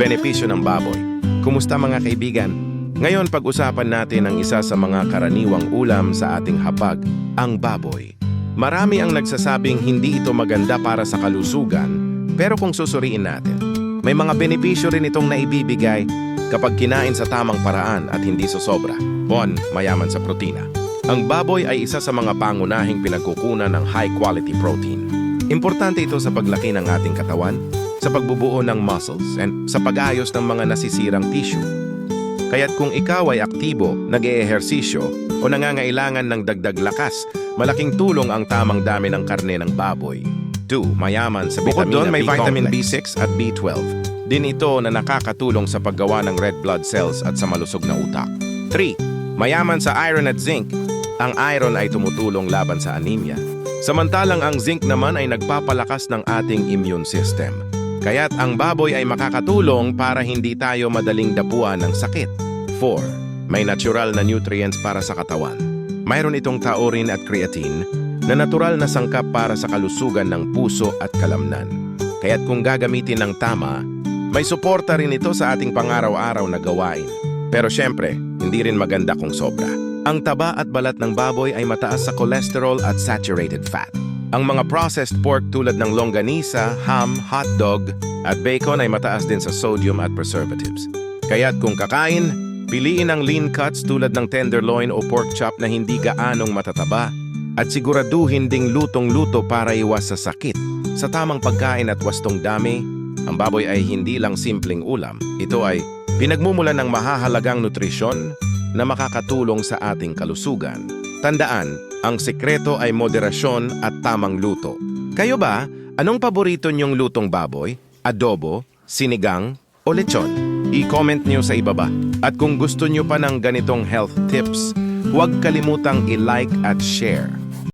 Benepisyo ng baboy. Kumusta mga kaibigan? Ngayon pag-usapan natin ang isa sa mga karaniwang ulam sa ating hapag, ang baboy. Marami ang nagsasabing hindi ito maganda para sa kalusugan, pero kung susuriin natin, may mga benepisyo rin itong naibibigay kapag kinain sa tamang paraan at hindi sosobra. Bon, mayaman sa protina. Ang baboy ay isa sa mga pangunahing pinagkukunan ng high-quality protein. Importante ito sa paglaki ng ating katawan, sa pagbubuo ng muscles, and sa pag-ayos ng mga nasisirang tissue. Kaya't kung ikaw ay aktibo, nag-eehersisyo, o nangangailangan ng dagdag lakas, malaking tulong ang tamang dami ng karne ng baboy. 2. Mayaman sa Bukod doon, may B vitamin complex at B12. Din ito na nakakatulong sa paggawa ng red blood cells at sa malusog na utak. 3. Mayaman sa iron at zinc. Ang iron ay tumutulong laban sa anemia. Samantalang ang zinc naman ay nagpapalakas ng ating immune system. Kaya't ang baboy ay makakatulong para hindi tayo madaling dapuan ng sakit. 4. May natural na nutrients para sa katawan. Mayroon itong taurin at creatine na natural na sangkap para sa kalusugan ng puso at kalamnan. Kaya't kung gagamitin ng tama, may suporta rin ito sa ating pangaraw-araw na gawain. Pero syempre, hindi rin maganda kung sobra. Ang taba at balat ng baboy ay mataas sa cholesterol at saturated fat. Ang mga processed pork tulad ng longganisa, ham, hotdog, at bacon ay mataas din sa sodium at preservatives. Kaya't kung kakain, piliin ang lean cuts tulad ng tenderloin o pork chop na hindi gaanong matataba at siguraduhin ding lutong-luto para iwas sa sakit. Sa tamang pagkain at wastong dami, ang baboy ay hindi lang simpleng ulam. Ito ay pinagmumulan ng mahahalagang nutrisyon na makakatulong sa ating kalusugan. Tandaan, ang sekreto ay moderasyon at tamang luto. Kayo ba, anong paborito niyong lutong baboy? Adobo, sinigang, o lechon? I-comment niyo sa ibaba. At kung gusto niyo pa ng ganitong health tips, huwag kalimutang i-like at share.